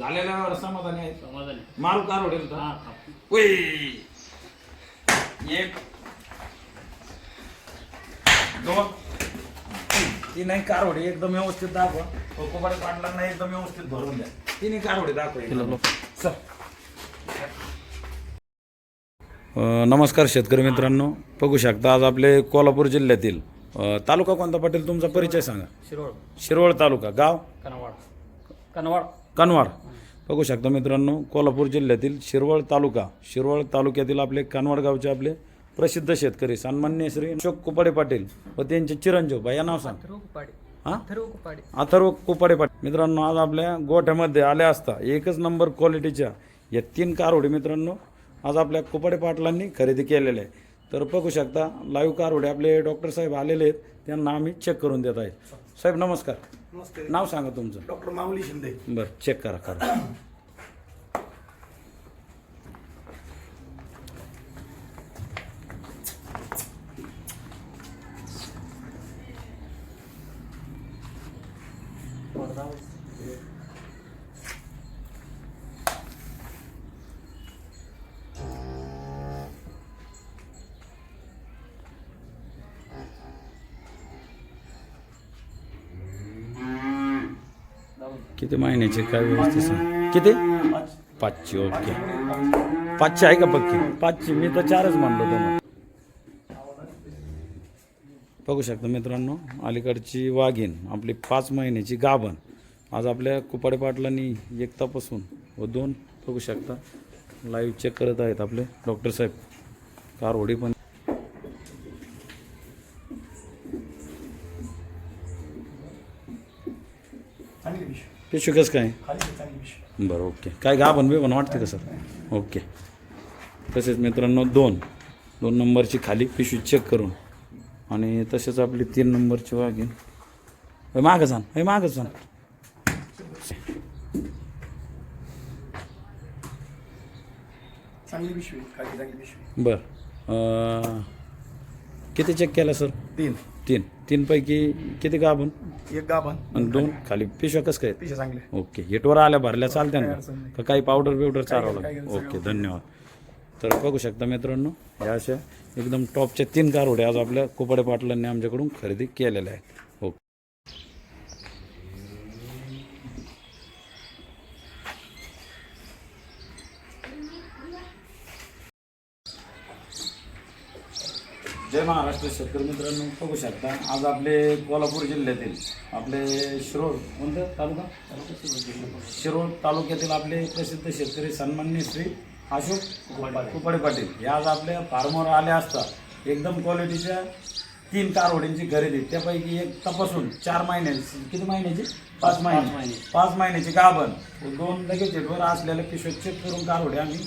झालेल्या व्यवहार समाधानी आहे समाधानी. मारू कार हा. उई. एक दोन. तीनही कारवडी एकदम व्यवस्थित दाखवा. कोकोबाडे पाटलांना एकदम व्यवस्थित भरून द्या. तिन्ही कारवडी दाखवा एकदम. चल. अ, नमस्कार शेतकरी मित्रांनो. बघू शकता आज आपले कोल्हापूर जिल्ह्यातील अ, तालुका कोणता पाटील? तुमचा परिचय सांगा. शिरोळ. शिरोळ तालुका. गाव? कनवाड कनवाड कनवाड बघू शकता मित्रांनो कोल्हापूर जिल्ह्यातील शिरवळ तालुका शिरवळ तालुक्यातील आपले कनवाड गावचे आपले प्रसिद्ध शेतकरी सन्मान्य श्री अशोक कुपाडे पाटील व त्यांचे चिरंजीव या नाव सांग. हा? अथर्व कुपाडे. पाटील. मित्रांनो आज आपल्या गोठ्यामध्ये आल्या असता एकच नंबर क्वालिटीच्या या तीन कारवडी मित्रांनो आज आपल्या कुपाडे पाटलांनी खरेदी केलेल्या आहे तर बघू शकता लाईव्ह कारवडे आपले डॉक्टर साहेब आलेले आहेत त्यांना आम्ही चेक करून देत आहे. साहेब नमस्कार. नमस्ते. नाव सांगा तुमचं. डॉक्टर माऊली शिंदे. बरं चेक करा करा. किती महिन्याचे काय व्यवस्थित सांग. किती? पाचशे ओके. पाचशे आहे का पक्की? पाचशे. मी तर चारच म्हणलो तुम्हाला. बघू शकता मित्रांनो अलीकडची वाघीण आपली पाच महिन्याची गाभण. आज आपल्या कुपाडे पाटलांनी एक तपासून व दोन बघू शकता. लाईव्ह चेक करत आहेत आपले. डॉक्टर साहेब कारवडी पण पिशवी कसं काय? खाली आहे चांगली पिशवी. बरं ओके. काय गाभण बिभण वाटते का सर? ओके. तसेच मित्रांनो दोन. दोन नंबरची खाली पिशवी चेक करून. आणि तसेच आपली तीन नंबरची वाघीन हे मागं जाण. हे मागं जाण. चांगली पिशवी खाली चांगली पिशवी. बरं. अं, किती चेक केला सर? तीन. तीन. तीनपैकी किती गाभण एक गाभण आणि दोन? खाली पिशव्या कसं काय? चांगले ओके. हिटवर आल्या भरल्या चालत्या काही ना अडचण नाही. का काही पावडर बिवडर चालवलं? काही ओके. धन्यवाद. तर बघू शकता मित्रांनो या अशा एकदम टॉपच्या तीन कारवड्या आज आपल्या कुपाडे पाटलांनी आमच्याकडून खरेदी केलेल्या आहेत ओके जय महाराष्ट्र शेतकरी मित्रांनो बघू शकता. आज आपले कोल्हापूर जिल्ह्यातील आपले शिरोळ कोणतं तालुका? शिरोळ तालुक्यातील आपले प्रसिद्ध शेतकरी सन्मान्य श्री अशोक कुपाडे पाटील. हे आज आपल्या फार्मवर आले असता एकदम क्वालिटीच्या तीन कारवडींची खरेदी. त्यापैकी एक तपासून चार महिन्याची किती महिन्याची? पाच महिने. पाच महिन्याची गाभण दोन लगेच असलेल्या पिशव्या चेक करून कारवडी आम्ही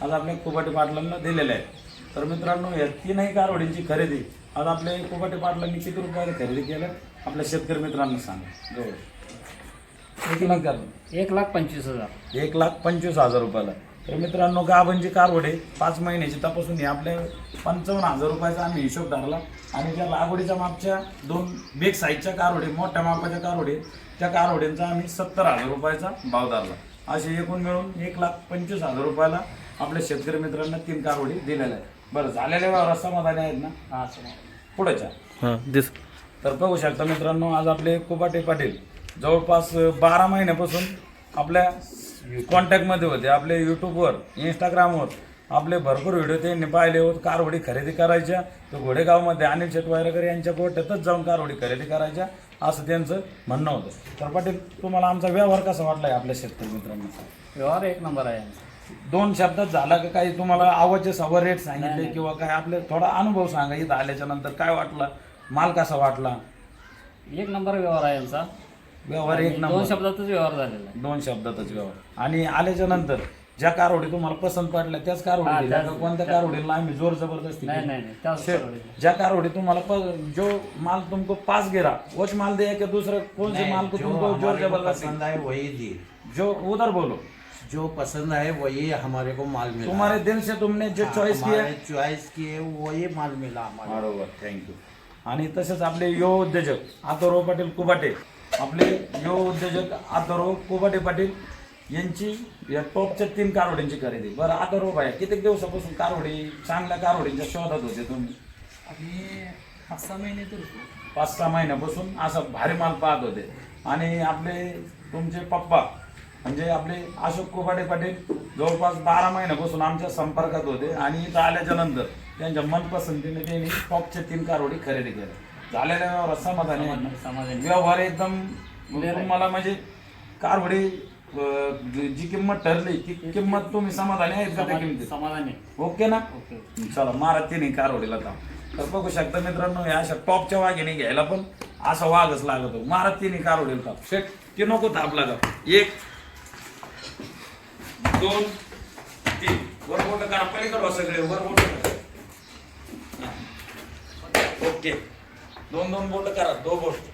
आज आपल्या कुपाटे पाटलांना दिलेल्या आहेत. तर मित्रांनो या तीनही कारवडींची खरेदी. आज आपल्या कुपाटे पाटलांनी किती रुपयाला खरेदी केलं? आपल्या शेतकरी मित्रांना सांगा. जवळ. एक लाख. एक लाख पंचवीस हजार. एक लाख पंचवीस हजार रुपयाला. तर मित्रांनो गाभांची कारवडे पाच महिन्याची तपासून हे आपल्या पंचावन्न हजार रुपयाचा आम्ही हिशोब धरला. आणि त्या लागवडीच्या मागच्या दोन बेग साईजच्या कारवडे मोठ्या मापाच्या कारवडे त्या कारवड्यांचा आम्ही सत्तर हजार रुपयाचा भाव धरला. असे एकूण मिळून एक लाख पंचवीस हजार रुपयाला आपल्या शेतकरी मित्रांना तीन कारवडी दिलेल्या आहेत. बरं झालेल्या व्यवहार समाधानी आहेत ना? हा समोर पुढेच्या. हा दिस. तर बघू शकता मित्रांनो आज आपले कुपाटे पाटील जवळपास बारा महिन्यापासून आपल्या कॉन्टॅक्टमध्ये होते. आपले यूट्यूबवर इंस्टाग्रामवर आपले भरपूर व्हिडिओ त्यांनी पाहिले होते. कारवडी खरेदी करायच्या तर घोडेगावमध्ये अनिल शेटवायरकर यांच्या गोठ्यातच जाऊन कारवडी खरेदी करायच्या असं त्यांचं म्हणणं होतं. तर पाटील तुम्हाला आमचा व्यवहार कसा वाटलाय आपल्या शेतकरी मित्रांना? व्यवहार एक नंबर आहे. यांचा. दोन शब्दात झाला का काही तुम्हाला आवाजचे सव्वा रेट सांगितले किंवा काय आपले थोडा अनुभव सांगा इथं आल्याच्यानंतर. काय वाटलं? माल कसा वाटला? एक नंबर व्यवहार आहे यांचा व्यवहार एक दोन नंबर. शब्दातच व्यवहार झालेला आहे. दोन शब्दातच व्यवहार. आणि आल्याच्यानंतर ज्या कारवडी तुम्हाला पसंत पडल्या त्याच हा, कारवडी दिल्या त्याच- का? कोणत्या कारवडीला आम्ही जोर जबरदस्ती नाही केली? नाही नाही त्याच शे- परवडेल. ज्या कारवडी तुम्हाला प- जो माल तुमको पास गिरा वोच माल दे कि दूसरा? कौन से माल को तुमको जोर जबरदस्ती? पसंद आए वही दी. जो उधर बोलो. जो पसंद है वही हमारे को माल मिला। तुम्हारे दिल से तुमने जो चॉईस किया। चॉइस किए वही माल मिला हमारे बरोबर थँक्यू आणि तसेच आपले यो उद्योजक आतोराव पाटील कुबाटे आपले यो उद्योजक आतोराव कुबाटे पाटील यांची या टॉपच्या तीन कारवडींची खरेदी. बरं आता रोग आहे किती दिवसापासून कारवडी चांगल्या कारवडींच्या शोधात होते तुम्ही? आम्ही पाच सहा महिने तर होतो. पाच सहा महिन्यापासून असं भारी माल पाहत होते. आणि आपले तुमचे पप्पा म्हणजे आपले अशोक कोबाडे पाटील जवळपास बारा महिन्यापासून आमच्या संपर्कात होते आणि इथं आल्याच्यानंतर त्यांच्या मनपसंतीने त्यांनी टॉपचे तीन कारवडी खरेदी केल्या झालेल्या व्यवहारात समाधानी. व्यवहार एकदम तुम्हाला म्हणजे कारवडी जी किंमत ठरली ती किंमत तुम्ही समाधानी आहेत का त्या किमतीत? समाधानी ओके ना? ओके. चला मारा तिने कारवडीला थांब. तर बघू शकता मित्रांनो या अशा टॉपच्या वाघिणी घ्यायला पण असा वाघच लागतो. मारा तिने कारवडीला थांब. शेट ते नको थाप लागा एक दोन तीन. वर मोठं करा पलीकडे करू सगळे वर मोठं करा. ओके. दोन दोन बोट करा दो बोट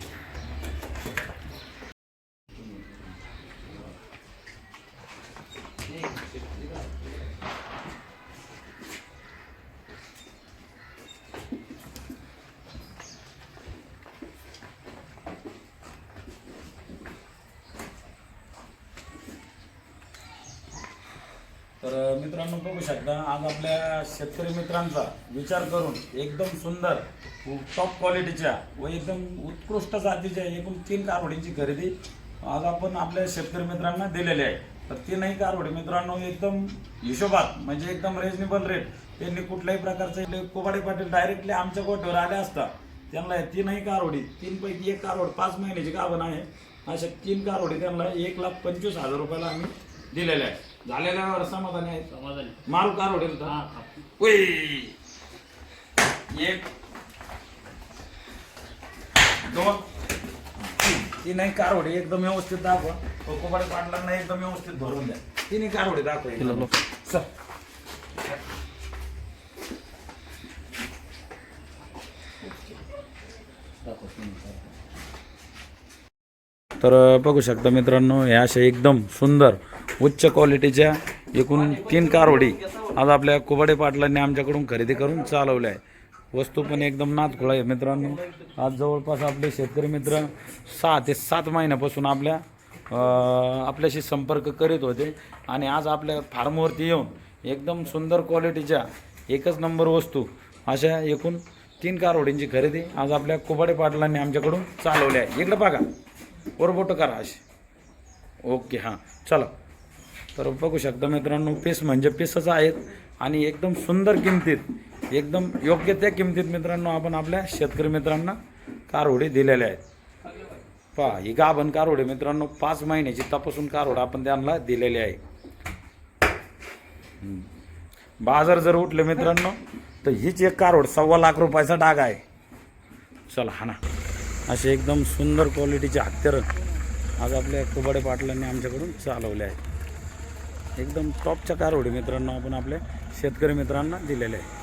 तर मित्रांनो बघू शकता आज आपल्या शेतकरी मित्रांचा विचार करून एकदम सुंदर टॉप क्वालिटीच्या व एकदम उत्कृष्ट जातीच्या एकूण तीन कारवडींची खरेदी आज आपण आपल्या शेतकरी मित्रांना दिलेली आहे. तर तीनही कारवडी मित्रांनो एकदम हिशोबात म्हणजे एकदम रिजनेबल रेट त्यांनी कुठल्याही प्रकारचे कोबाडे पाटील डायरेक्टली आमच्या गोठ्यावर आले असता त्यांना तीनही कारवडी तीनपैकी एक कारवड पाच महिन्याची गाभण आहे. अशा तीन कारवडी त्यांना एक लाख पंचवीस हजार रुपयाला आम्ही दिलेल्या आहे झालेल्या व्यवहार समाधानी आहेत समाधानी. मारू कारवडी हा हा. उई. एक. दोन. तीनही कारवडी एकदम व्यवस्थित दाखवा. कोकोबाडे पाटलांना एकदम व्यवस्थित भरून द्या. तिन्ही कारवडी दाखवा एकदम. चल. तर बघू शकता मित्रांनो ह्या अशा एकदम सुंदर उच्च क्वालिटीच्या एकूण तीन कारवडी आज आपल्या कुबाडे पाटलांनी आमच्याकडून खरेदी करून चालवल्या आहे वस्तू पण एकदम नातखुळा आहे मित्रांनो. आज जवळपास आपले शेतकरी मित्र सहा ते सात महिन्यापासून आपल्या आपल्याशी संपर्क करीत होते. आणि आज आपल्या फार्मवरती येऊन एकदम सुंदर क्वालिटीच्या एकच नंबर वस्तू अशा एकूण तीन कारवडींची खरेदी आज आपल्या कुबाडे पाटलांनी आमच्याकडून चालवल्या आहे इकडं बघा वरबोट करा असे ओके हां चला. तर बघू शकता मित्रांनो पीस म्हणजे पीसच आहेत आणि एकदम सुंदर किमतीत एकदम योग्य त्या किमतीत मित्रांनो आपण आपल्या शेतकरी मित्रांना कारवडी दिलेल्या आहेत. पहा ही गाभण कारवडी मित्रांनो पाच महिन्याची तपासून कारवड आपण त्यांना दिलेली आहे. बाजार जर उठले मित्रांनो तर हीच एक कारवड सव्वा लाख रुपयाचा डाग आहे. चला हा ना. असे एकदम सुंदर क्वालिटीचे हत्यारं आज आपल्या कुबाडे पाटलांनी आमच्याकडून चालवले आहेत. एकदम टॉपच्या कारवडी मित्रांनो आपण आपल्या शेतकरी मित्रांना दिलेले आहे.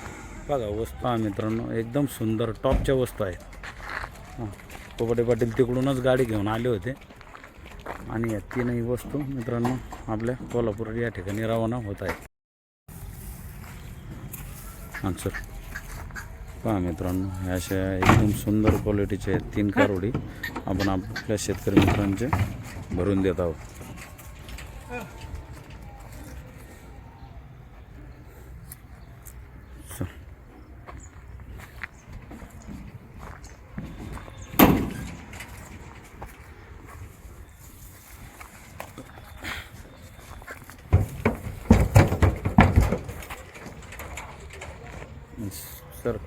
बघा वस्तू हा मित्रांनो एकदम सुंदर टॉपच्या वस्तू आहेत. हां कुबाडे पाटील तिकडूनच गाडी घेऊन आले होते. आणि या तीनही वस्तू मित्रांनो आपल्या कोल्हापूर या ठिकाणी रवाना होत आहेत. हां सर पहा मित्रांनो ह्या अशा एकदम सुंदर क्वालिटीचे आहेत तीन कारवडी आपण आपल्या शेतकरी मित्रांचे भरून देत आहोत चल. सर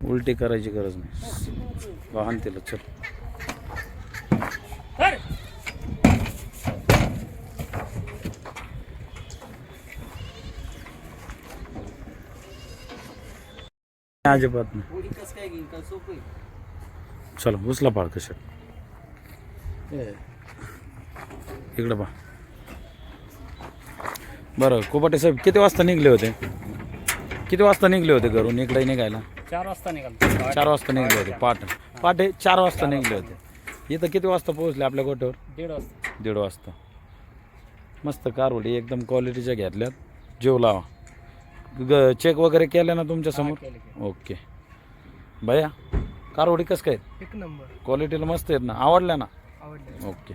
उलटी करायची गरज नाही. वाहन तिला चल. अजिबात नाही. चला उचला पाळ कशा इकडं पहा. बरं कोपाटे साहेब किती वाजता निघले होते? किती वाजता निघले होते घरून? इकडे निघायला? चार वाजता निघाल. चार वाजता निघले होते पहाटे पहाटे चार वाजता निघले होते. इथं किती वाजता पोहोचले आपल्या गोट्यावर दीड वाजता. दीड वाजता. मस्त कारवडी एकदम क्वालिटीच्या घेतल्यात. जेव लावा. ग चेक वगैरे केलं ना तुमच्यासमोर? ओके. भैया कारवडी कसं काय? एक नंबर. क्वालिटीला मस्त आहेत ना? आवडल्या ना? आवडले ओके.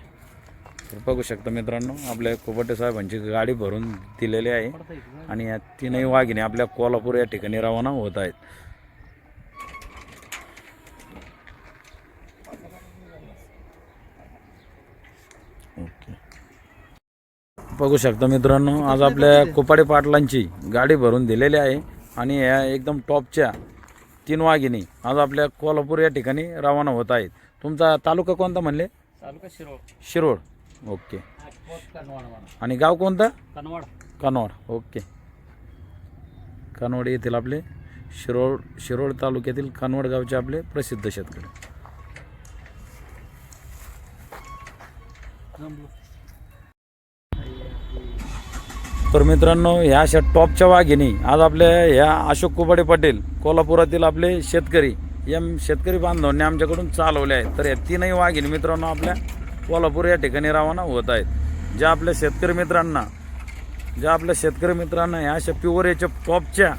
तर बघू शकता मित्रांनो आपल्या कोपटे साहेबांची गाडी भरून दिलेली आहे आणि या तीनही वाघिणी आपल्या कोल्हापूर या ठिकाणी रवाना होत आहेत. ओके. बघू शकता मित्रांनो आज आपल्या कोपाडे पाटलांची गाडी भरून दिलेली आहे आणि या एकदम टॉपच्या तीन वाघिणी आज आपल्या कोल्हापूर या ठिकाणी रवाना होत आहेत. तुमचा तालुका कोणता म्हणले? तालुका शिरोळ. शिरोळ. ओके. आणि गाव कोणतं? कनवाड कनोड ओके. कनोड येथील आपले शिरोळ शिरोळ तालुक्यातील कनवड गावचे आपले प्रसिद्ध शेतकरी. तर मित्रांनो ह्या अशा टॉपच्या वाघिणी आज आपल्या ह्या अशोक कुबाडे पटेल कोल्हापुरातील आपले शेतकरी या शेतकरी बांधवांनी आमच्याकडून चालवले आहेत. तर या तीनही वाघिणी मित्रांनो आपल्या कोल्हापूर या ठिकाणी रवाना होत आहेत. ज्या आपल्या शेतकरी मित्रांना ज्या आपल्या शेतकरी मित्रांना ह्या अशा प्युअर याच्या टॉपच्या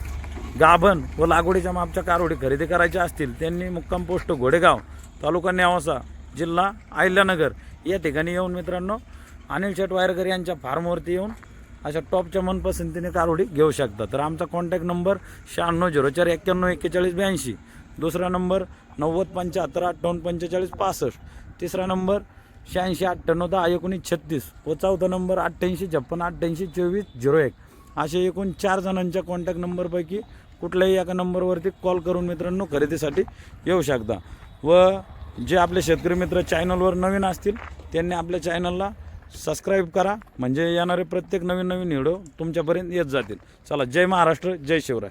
गाभण व लागवडीच्या मापच्या कारवडी खरेदी करायच्या असतील त्यांनी मुक्काम पोस्ट घोडेगाव तालुका नेवासा जिल्हा आहिल्यानगर या ठिकाणी येऊन मित्रांनो अनिल शेट वायरकर यांच्या फार्मवरती येऊन अशा टॉपच्या मनपसंतीने कारवडी घेऊ शकता तर आमचा कॉन्टॅक्ट नंबर शहाण्णव झिरो चार एक्क्याण्णव एक्केचाळीस ब्याऐंशी दुसरा नंबर नव्वद पंच्याहत्तर अठ्ठावन्न पंचेचाळीस पासष्ट तिसरा नंबर शहाऐंशी अठ्ठ्याण्णव दहा एकोणीस छत्तीस व चौथा नंबर अठ्ठ्याऐंशी छप्पन अठ्ठ्याऐंशी चोवीस झिरो एक. असे एकूण चार जणांच्या कॉन्टॅक्ट नंबरपैकी कुठल्याही एका नंबरवरती कॉल करून मित्रांनो खरेदीसाठी येऊ शकता. व जे आपले शेतकरी मित्र चॅनलवर नवीन असतील त्यांनी आपल्या चॅनलला सबस्क्राईब करा. म्हणजे येणारे प्रत्येक नवीन नवीन व्हिडिओ तुमच्यापर्यंत येत जातील. चला जय महाराष्ट्र जय शिवराय.